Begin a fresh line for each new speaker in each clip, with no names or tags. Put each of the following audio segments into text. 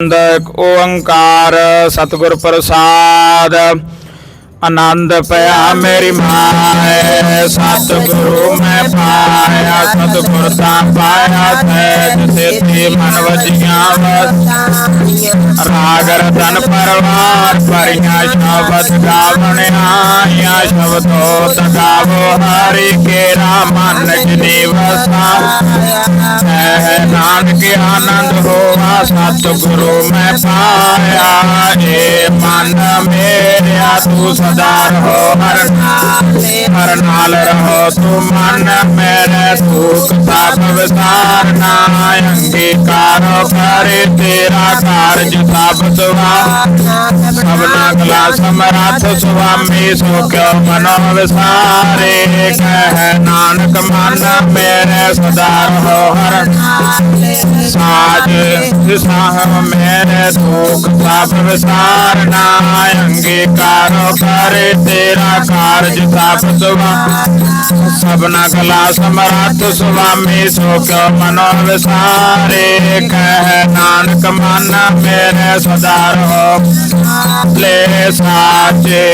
ਆਨੰਦ ਓੰਕਾਰ ਸਤਿਗੁਰ ਪ੍ਰਸਾਦ। ਆਨੰਦ ਪਿਆ ਮੇਰੀ ਮਾਏ ਸਤਿਗੁਰੂ सिद्धि मनवजियावत
रागर धन
परवार परिया शवत गावन आया शवतो गावो हरि के रामन जनी वसा नानक आनंद हो सतगुरु मैं पाया हे मन मेरा तू सदा रहो हर नाल रहो तू मन मेरे सुख सब विसारना अंगीकार करे तेरा कार्य सब सुवा
सब नगला समर्थ स्वामी सो क्यों
मनो विसारे कह नानक मन मेरे सदा रहो हर
सा
साह मेरे दुख सब विसारना अंगीकार करे तेरा कार्य सब सबना कला समर्थ स्वामी सो क्यों मनो कह नानक मन मेरे सदार हो ले साचे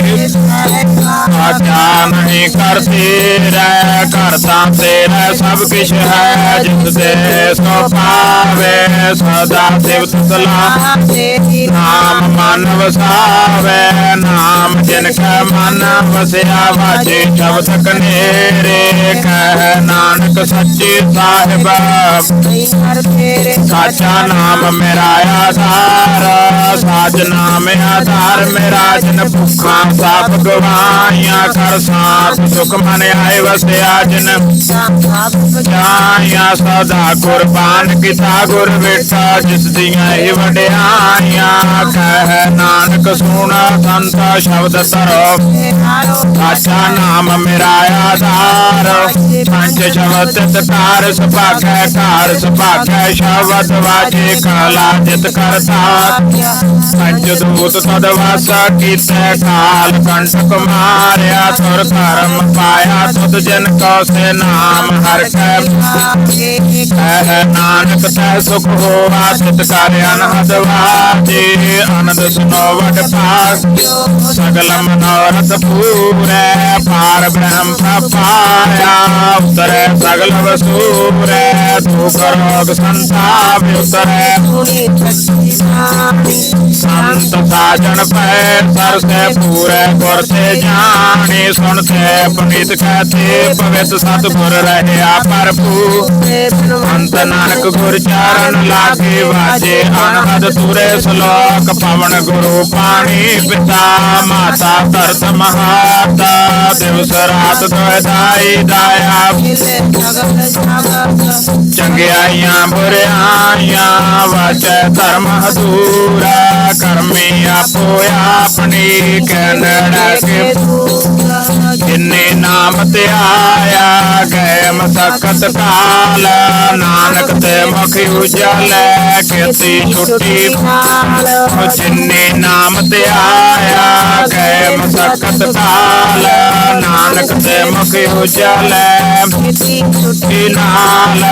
हत्या
नहीं करती रे, करता तेरे सब किश है, जिससे सो पावे सदा शिव तुतला
नाम मानव
सावे, नाम जिनका मन बसया बाजे, जब तक नेरे कह नानक सच्ची साहिब।
साचा नाम
मेरा आधार, साज नाम आधार मेरा जिन भुखा साप गवाया ना कर सांप दुख मन आए वसे आजन। जाया सदा कुर्बान किता गुर बेटा, जिस दिया ही वड्याया कह नानक, सुना संत शब्द सरो
साचा
नाम मेरा आधार। पंच शब्द तकार सपाखै कार सपाखै शब्द वाजे काला जित करता
पंच दूत सदवासा
की काल कंठ कुमार। गया सुर धर्म पाया सुध जन कौ से नाम हर
कह
नानक तय सुख हो चित कार्य आनंद सुनो वट पास, सगल मनोरथ पूरे। पार ब्रह्म पाया, उतर सगल वसूर। तू करो संताप उतर।
संत
साजन पर सर से पूरे गुर से जान। ਰੋਗ ਸੰਤਾਪ ਉਤਰੇ ਸੰਤ ਸਾਜਣ ਪੈ ਸਰਸੇ ਪੂਰੇ ਗੁਰ ਤੇ ਜਾਣੇ ਸੁਣ ਤੇ ਪਨੀਤ ਕਹਤੇ ਪਵਿੱਤ ਸਤਿਗੁਰ ਰਹਿਆ ਪਰਪੂ
ਅੰਤ ਨਾਨਕ ਗੁਰ ਚਾਰਨ ਲਾਗੇ ਵਾਜੇ ਅਨਹਦ ਤੁਰੇ ਸ਼ਲੋਕ
ਪਵਨ ਗੁਰੂ ਪਾਣੀ ਪਿਤਾ ਮਾਤਾ ਧਰਤ ਮਹਾਤਾ ਦਿਵਸ ਰਾਤ ਦੋਇ ਦਾਈ ਦਾਇਆ ਚੰਗਿਆਈਆਂ ਬੁਰਿਆਈਆਂ ਵਾਚੈ ਧਰਮ ਹਦੂਰਾ ਕਰਮੀ ਆਪੋ ਆਪਣੀ ਕਨੜਾ ਕੇ
ਜਿਨੇ
मत आया, गए मशक्कत काल नानक ते मुख उजल खेती छुट्टी
भाल
नाम ते गए मशक्कत काल नानक ते मुख उजल
छुट्टी
नाल,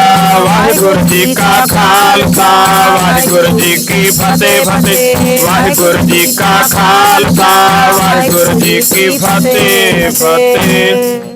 वाहिगुरु जी का खालसा वाहिगुरु जी की फतेह फतेह। वाहिगुरु जी का खालसा वाहिगुरु जी की फतेह फतेह।